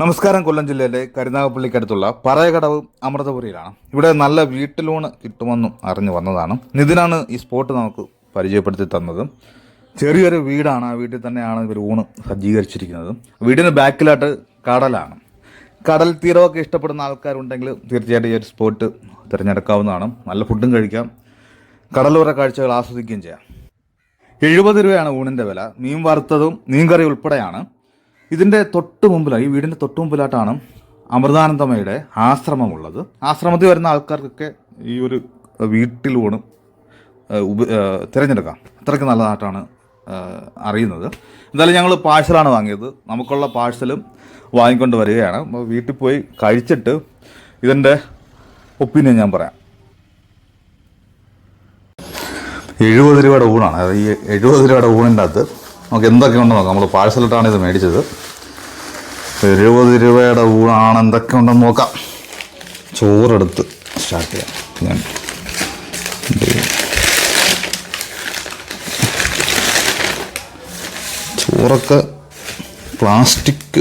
നമസ്കാരം കൊല്ലം ജില്ലയിലെ കരുനാഗപ്പള്ളിക്കടുത്തുള്ള പറയകടവ് അമൃതപുരിയിലാണ്. ഇവിടെ നല്ല വീട്ടു വീട്ടിലൂണ് കിട്ടുമെന്നും അറിഞ്ഞു വന്നതാണ്. നിതിനാണ് ഈ സ്പോട്ട് നമുക്ക് പരിചയപ്പെടുത്തി തന്നത്. ചെറിയൊരു വീടാണ് ആ വീട്ടിൽ തന്നെയാണ് ഇവർ ഊണ് സജ്ജീകരിച്ചിരിക്കുന്നത്. വീടിന് ബാക്കിലായിട്ട് കടലാണ്. കടൽ തീരമൊക്കെ ഇഷ്ടപ്പെടുന്ന ആൾക്കാരുണ്ടെങ്കിൽ തീർച്ചയായിട്ടും ഈ ഒരു സ്പോട്ട് തിരഞ്ഞെടുക്കാവുന്നതാണ്. നല്ല ഫുഡും കഴിക്കാം. കടലോര കാഴ്ചകൾ ആസ്വദിക്കുകയും ചെയ്യാം. എഴുപത് രൂപയാണ് ഊണിന്റെ വില. മീൻ വറുത്തതും മീൻകറി ഉൾപ്പെടെയാണ്. ഇതിന്റെ തൊട്ട് മുമ്പിലാണ് ഈ വീടിന്റെ തൊട്ട് മുമ്പിലായിട്ടാണ് അമൃതാനന്ദമയുടെ ആശ്രമമുള്ളത്. ആശ്രമത്തിൽ വരുന്ന ആൾക്കാർക്കൊക്കെ ഈ ഒരു വീട്ടിലൂണ് ഉപ തിരഞ്ഞെടുക്കാം. അത്രയ്ക്ക് നല്ലതായിട്ടാണ് അറിയുന്നത്. എന്തായാലും ഞങ്ങൾ പാഴ്സലാണ് വാങ്ങിയത്. നമുക്കുള്ള പാഴ്സലും വാങ്ങിക്കൊണ്ട് വരികയാണ്. അപ്പോൾ വീട്ടിൽ പോയി കഴിച്ചിട്ട് ഇതിന്റെ ഒപ്പീനിയൻ ഞാൻ പറയാം. എഴുപത് രൂപയുടെ ഊണാണ്. അത് ഈ എഴുപത് രൂപയുടെ ഊണിന്റെ അകത്ത് നമുക്ക് എന്തൊക്കെ ഉണ്ടെന്ന് നോക്കാം. നമ്മൾ പാഴ്സലിട്ടാണ് ഇത് മേടിച്ചത്. എഴുപത് രൂപയുടെ ഊണാണ് എന്തൊക്കെ ഉണ്ടെന്ന് നോക്കാം. ചോറെടുത്ത് സ്റ്റാർട്ട് ചെയ്യാം. ചോറൊക്കെ പ്ലാസ്റ്റിക്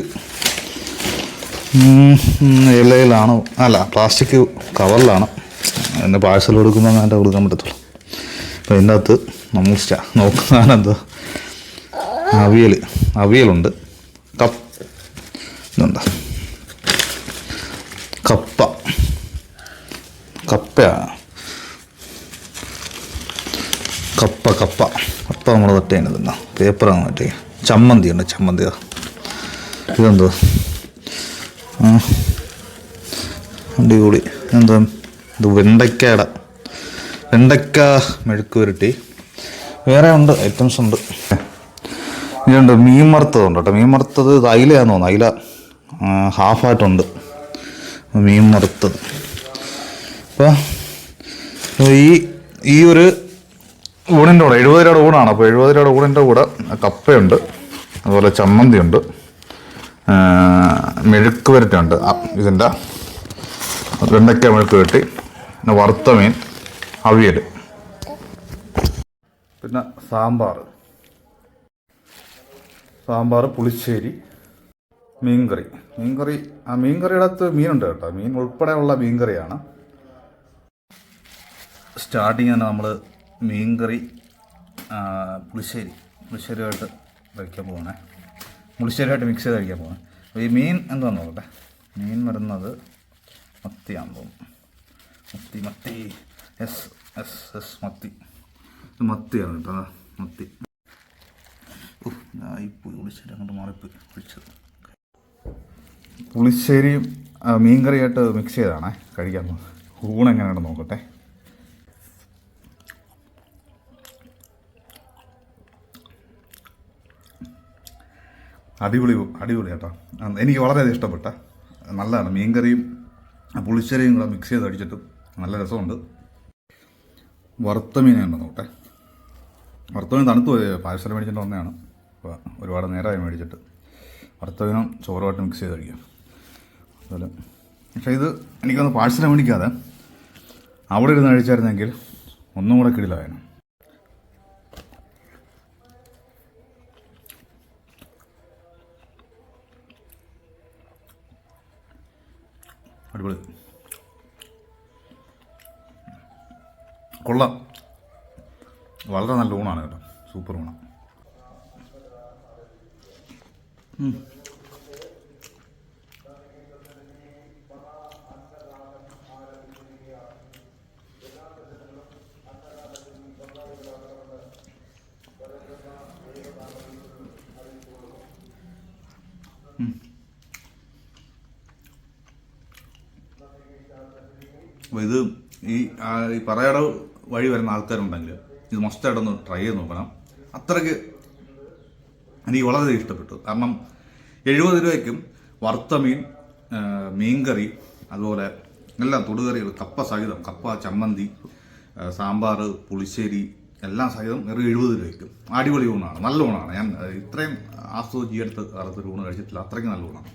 ഇലയിലാണ്. അല്ല പ്ലാസ്റ്റിക് കവറിലാണ് എന്നെ പാഴ്സൽ കൊടുക്കുമ്പോൾ അങ്ങനെ കൊടുക്കാൻ പറ്റത്തുള്ളൂ. അപ്പോൾ ഇതിന്റെ അകത്ത് നമ്മൾ സ്റ്റാ നോക്കാനെന്താ അവിയൽ അവിയലുണ്ട്. കപ്പ്. ഇതെന്താ കപ്പ. കപ്പയാണ് കപ്പ കപ്പ. കപ്പ നമ്മൾ തട്ടേണ്ട തിന്ന. പേപ്പറാണ് മറ്റേ ചമ്മന്തി ഉണ്ട് ചമ്മന്തി. ഇതെന്തോ? അടി അടിപൊളി. എന്താ ഇത് വെണ്ടയ്ക്കയുടെ വെണ്ടയ്ക്ക മെഴുക്ക് പുരട്ടി വേറെ ഉണ്ട് ഐറ്റംസ് ഉണ്ട്. ഇതുണ്ട് മീൻ വറുത്തതുണ്ട് കേട്ടോ. മീൻ വറുത്തത് ഇത് അയിലയാന്ന് തോന്നുന്നു. അയില ഹാഫായിട്ടുണ്ട്. മീൻ വറുത്തത്. അപ്പോൾ ഈ ഈ ഒരു ഊണിന്റെ കൂടെ എഴുപത് രൂപയുടെ ഊണാണ്. അപ്പോൾ എഴുപത് രൂപയുടെ ഊണിന്റെ കൂടെ കപ്പയുണ്ട് അതുപോലെ ചമ്മന്തിയുണ്ട് മെഴുക്ക് വരട്ടുണ്ട് ഇതിന്റെ വെണ്ടയ്ക്ക മെഴുക്ക് പുരട്ടി പിന്നെ വറുത്ത മീൻ അവിയൽ പിന്നെ സാമ്പാർ. സാമ്പാർ പുളിശ്ശേരി മീൻകറി. മീൻകറി ആ മീൻകറിയുടെ അകത്ത് മീനുണ്ട് കേട്ടോ. മീൻ ഉൾപ്പെടെയുള്ള മീൻകറിയാണ്. സ്റ്റാർട്ടിങ് തന്നെ നമ്മൾ മീൻകറി പുളിശ്ശേരി. പുളിശ്ശേരിയായിട്ട് കഴിക്കാൻ പോകണേ പുളിശ്ശേരിയായിട്ട് മിക്സ് ചെയ്ത് കഴിക്കാൻ പോകണേ അപ്പോൾ ഈ മീൻ എന്താണെന്ന് നോക്കട്ടെ. മീൻ വരുന്നത് മത്തിയാണെന്ന് തോന്നുന്നു. മത്തി മത്തി. എസ് എസ് എസ് മത്തി. മത്തിയാണ് കേട്ടോ. മത്തി. ഉഫ്, ഞായി പോയി. പുളിശ്ശേരി അങ്ങോട്ട് മാറിപ്പോയി. കുഴിച്ചത് പുളിശ്ശേരിയും മീൻകറിയായിട്ട് മിക്സ് ചെയ്താണേ കഴിക്കാൻ ഊണെങ്ങനെയാണ് നോക്കട്ടെ. അടിപൊളി അടിപൊളി കേട്ടോ. എനിക്ക് വളരെയധികം ഇഷ്ടപ്പെട്ട നല്ലതാണ്. മീൻകറിയും കറിയും പുളിശ്ശേരിയും കൂടെ മിക്സ് ചെയ്ത് അടിച്ചിട്ട് നല്ല രസമുണ്ട്. വറുത്ത മീനുണ്ടോ നോക്കട്ടെ. വറുത്ത മീൻ തണുത്ത് പോയി. പാഴ്സൽ മേടിച്ചിട്ട് വന്നതാണ്. അപ്പോൾ ഒരുപാട് നേരമായി മേടിച്ചിട്ട്. വറുത്തതിനും ചോറുമായിട്ട് മിക്സ് ചെയ്ത് കഴിക്കാം അതുപോലെ. പക്ഷേ ഇത് എനിക്കൊന്ന് പാഴ്സൽ മേടിക്കാതെ അവിടെ ഇരുന്ന് കഴിച്ചായിരുന്നെങ്കിൽ ഒന്നും കൂടെ കിടിലായിരുന്നു അടിപൊളി. കൊള്ളാം. വളരെ നല്ല ഊണാണ് കേട്ടോ. സൂപ്പർ ഊണാണ് ഇത് ഈ ഈ പറയട വഴി വരുന്ന ആൾക്കാരുണ്ടെങ്കിൽ ഇത് മസ്റ്റായിട്ടൊന്ന് ട്രൈ ചെയ്ത് നോക്കണം. അത്രയ്ക്ക് എനിക്ക് വളരെ ഇഷ്ടപ്പെട്ടു. കാരണം എഴുപത് രൂപയ്ക്കും വറുത്ത മീൻ മീൻകറി അതുപോലെ എല്ലാം തൊടുകറികൾ കപ്പ സഹിതം കപ്പ ചമ്മന്തി സാമ്പാർ പുളിശ്ശേരി എല്ലാം സഹിതം വെറും എഴുപത് രൂപയ്ക്കും. അടിപൊളി ഊണാണ് നല്ല ഊണാണ്. ഞാൻ ഇത്രയും ആസ്വദിച്ച് ഈ അടുത്ത് കാലത്ത് ഒരു ഊണ് കഴിച്ചിട്ടില്ല. അത്രയ്ക്ക് നല്ല ഊണാണ്.